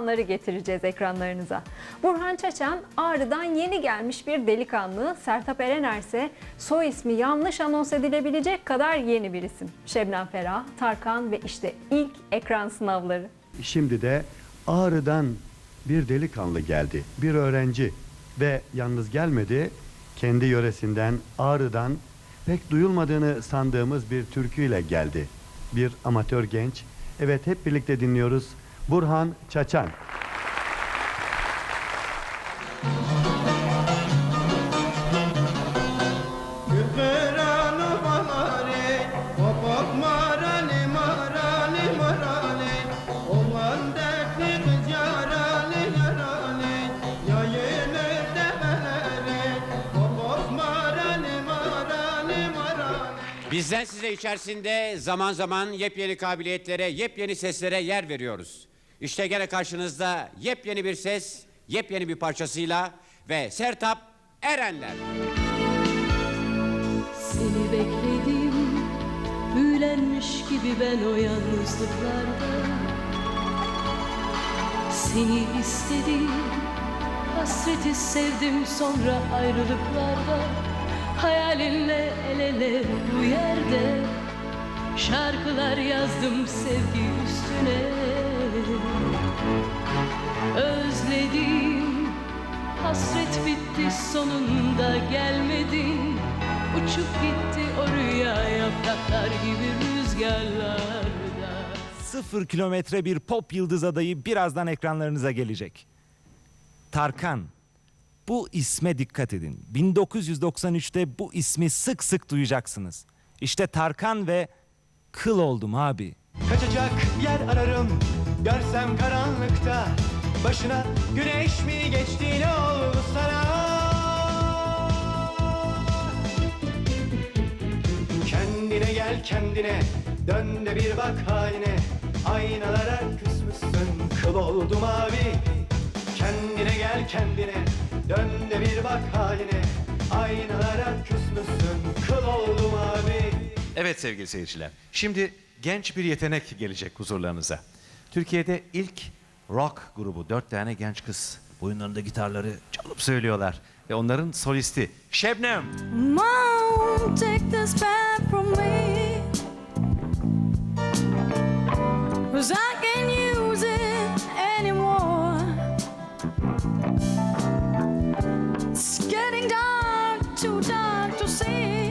anları getireceğiz ekranlarınıza. Burhan Çaçan Ağrı'dan yeni gelmiş bir delikanlı. Sertap Erener ise soy ismi yanlış anons edilebilecek kadar yeni bir isim. Şebnem Ferah, Tarkan ve işte ilk ekran sınavları. Şimdi de Ağrı'dan bir delikanlı geldi. Bir öğrenci ve yalnız gelmedi. Kendi yöresinden Ağrı'dan pek duyulmadığını sandığımız bir türküyle geldi. Bir amatör genç. Evet hep birlikte dinliyoruz. Burhan Çaçan. Bizden size içerisinde zaman zaman yepyeni kabiliyetlere, yepyeni seslere yer veriyoruz. İşte gene karşınızda yepyeni bir ses, yepyeni bir parçasıyla ve Sertap Erenler. Seni bekledim Büyülenmiş gibi ben o yalnızlıklarda. Seni istedim Hasreti sevdim sonra ayrılıklarda. Hayalinle el ele bu yerde Şarkılar yazdım sevgi üstüne Özledim Hasret bitti sonunda gelmedin Uçup gitti o rüya yapraklar gibi rüzgarlarda Sıfır kilometre bir pop yıldız adayı birazdan ekranlarınıza gelecek. Tarkan. Bu isme dikkat edin. 1993'te bu ismi sık sık duyacaksınız. İşte Tarkan ve Kıl oldum abi. Kaçacak yer ararım Görsem karanlıkta Başına güneş mi geçti ne oldu sana Kendine gel kendine Dön de bir bak haline Aynalara küsmüşsün Kıl oldu mavi Kendine gel kendine Dön de bir bak haline Aynalara küsmüşsün Kıl oldu mavi Evet sevgili seyirciler. Şimdi genç bir yetenek gelecek huzurlarınıza. Türkiye'de ilk rock grubu. Dört tane genç kız. Boyunlarında gitarları çalıp söylüyorlar. Ve onların solisti Şebnem. Mom, take this back from me. Cause I can't use it anymore. It's getting dark, too dark to see.